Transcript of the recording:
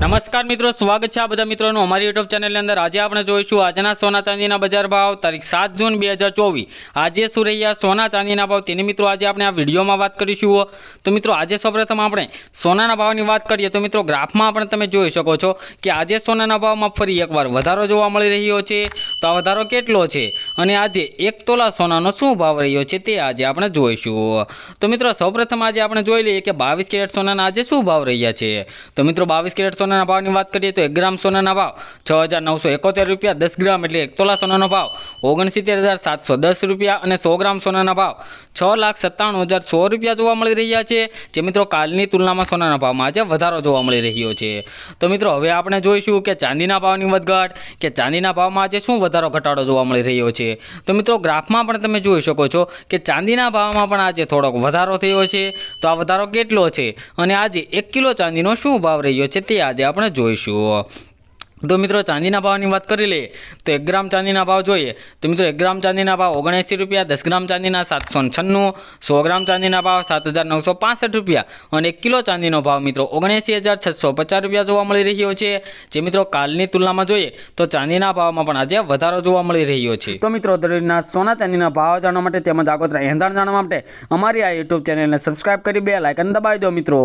નમસ્કાર મિત્રો, સ્વાગત છે આ બધા મિત્રોનું અમારી યુટ્યુબ ચેનલની અંદર. આજે આપણે જોઈશું આજના સોના ચાંદીના બજાર ભાવ, તારીખ સાત જૂન બે હજાર ચોવીસ. આજે શું રહ્યા સોના ચાંદીના ભાવ તેની મિત્રો આજે આપણે આ વિડીયોમાં વાત કરીશું. તો મિત્રો, આજે સૌપ્રથમ આપણે સોનાના ભાવની વાત કરીએ તો મિત્રો, ગ્રાફમાં પણ તમે જોઈ શકો છો કે આજે સોનાના ભાવમાં ફરી એકવાર વધારો જોવા મળી રહ્યો છે. તો આ વધારો કેટલો છે? અને આજે એક તોલા સોનાનો શું ભાવ રહ્યો છે તે આજે આપણે જોઈશું. તો મિત્રો, સૌપ્રથમ આજે આપણે જોઈ લઈએ કે બાવીસ કેરેટ સોનાના આજે શું ભાવ રહ્યા છે? તો મિત્રો, બાવીસ કેરેટ સોનાના ભાવની વાત કરીએ તો એક ગ્રામ સોનાના ભાવ છ હજાર નવસો એકોતેર રૂપિયા, દસ ગ્રામ એટલે એક તોલા સોનાનો ભાવ ઓગણસિત્તેર હજાર સાતસો દસ રૂપિયા અને સો ગ્રામ સોનાના ભાવ છ લાખ સત્તાણું હજાર સો રૂપિયા જોવા મળી રહ્યા છે. જે મિત્રો કાલની તુલનામાં સોનાના ભાવમાં આજે વધારો જોવા મળી રહ્યો છે. તો મિત્રો, હવે આપણે જોઈશું કે ચાંદીના ભાવની વધઘાટ કે ચાંદીના ભાવમાં આજે શું વધારો ઘટાડો જોવા મળી રહ્યો છે. તો મિત્રો, ગ્રાફમાં પણ તમે જોઈ શકો છો કે ચાંદીના ભાવમાં પણ આજે થોડોક વધારો થયો છે. તો આ વધારો કેટલો છે? અને આજે એક કિલો ચાંદીનો શું ભાવ રહ્યો છે તે આજે આપણે જોઈશું. તો મિત્રો, ચાંદીના ભાવની વાત કરી લઈએ, તો એક ગ્રામ ચાંદીના ભાવ જોઈએ. તો મિત્રો, એક ગ્રામ ચાંદીના ભાવ ઓગણએંસી રૂપિયા, દસ ગ્રામ ચાંદીના સાતસો છન્નું, સો ગ્રામ ચાંદીના ભાવ સાત હજાર નવસો પાસઠ રૂપિયા અને એક કિલો ચાંદીનો ભાવ મિત્રો ઓગણએંસી હજાર છસો પચાસ રૂપિયા જોવા મળી રહ્યો છે. જે મિત્રો કાલની તુલનામાં જોઈએ, તો ચાંદીના ભાવમાં પણ આજે વધારો જોવા મળી રહ્યો છે. તો મિત્રો દરેકના સોના ચાંદીના ભાવ જાણવા માટે તેમજ આગોતરા એંધાણ જાણવા માટે અમારી આ યુટ્યુબ ચેનલને સબસ્ક્રાઈબ કરી બે લાઇકન દબાવી દો મિત્રો.